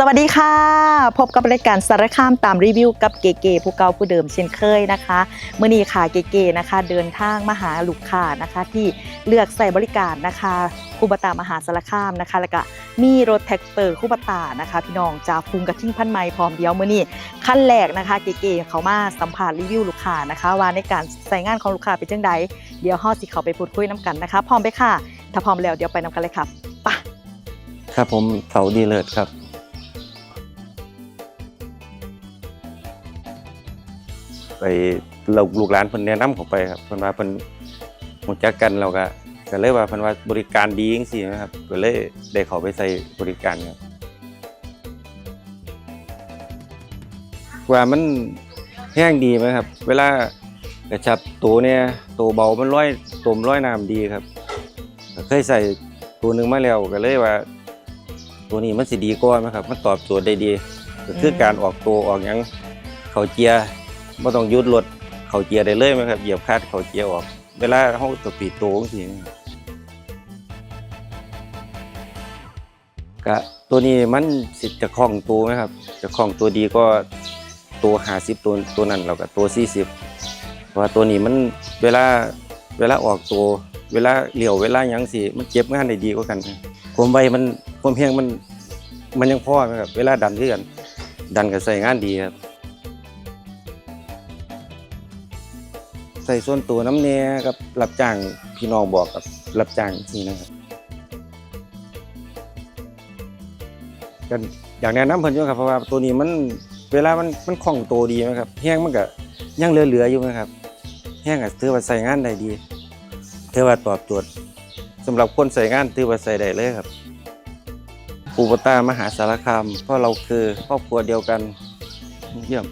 สวัสดีค่ะ พบกับรายการสารคามตามรีวิวกับเก๋ๆผู้เก่าผู้เดิมเช่นเคยนะคะเมื่อนี้ค่ะเก๋ๆนะคะ เดินทางมาหาลูกค้านะคะ ที่เลือกใส่บริการนะคะคูบตามหาสารคามนะคะ แล้วก็มีรถแท็กเตอร์คูบตานะคะ พี่น้องจากฟุงกระทิ่งพันไม้พร้อมเดียวเมื่อนี้ขั้นแรกนะคะ เก๋ๆเขามาสัมภาษณ์รีวิวลูกค้านะคะ ว่าในการใส่งานของลูกค้าเป็นจังใดเดี๋ยวห้อสิเขาไปพูดคุยน้กันนะคะ พร้อมไปค่ะ ถ้าพร้อมแล้วเดี๋ยวไปน้กันเลยค่ะไปครับผมเสาดีเลิศครับ ไปเราลูกหลานเพิ่นแนะนำเข้าไปครับเพิ่นว่าเพิ่นรู้จักกันเราก็ก็เลยว่าเพิ่นว่าบริการดีจังซี่นะครับก็เลยได้เข้าไปใส่บริการครับว่ามันแห้งดีไหมครับ เวลากระชับตัวเนี่ยตัวเบามันร้อยตมร้อยน้ำดีครับเคยใส่ตัวหนึ่งมาแล้วก็เลยว่า ตัวนี้มันสิดีกว่าไหมครับ มันตอบโจทย์ได้ดีก็คือการออกตัวออกหยังเขาเจีย ไม่ต้องหยุดรถเขาเจียได้เลยไหมครับเหยียบคาดเขาเจียออก เวลาเขาสปีโตจังซี่นะครับก็ตัวนี้มันสิจะคล่องตัวไหมครับ จะคล่องตัวดีก็ตัวหาสิบตัวตัวนั้นแล้วก็ตัวสี่สิบเพราะว่าตัวนี้มันเวลาเวลาออกตัว เวลาเลี้ยวเวลายังสิมันเก็บงานได้ดีกว่ากันครับความไวมันความเพียงมันมันยังพอไหมครับเวลาดันคือนดันก็ใส่งานดีครับ ใส่ส่วนตัวน้ำเนียกับรับจ้างพี่น้องบอกกับรับจ้างนี่นะครับกันอย่างแนะนำเพิ่นอยู่ครับเพราะว่าตัวนี้มันเวลามันมันคล่องตัวดีไหมครับแห้งมันก็ยังเหลือๆอยู่ไหมครับแห้งก็ถือว่าใส่งานได้ดีถือว่าตอบโจทย์สำหรับคนใส่งานถือว่าใส่ได้เลยครับปูปตามหาสารคามเพราะเราคือครอบครัวเดียวกันเยี่ยม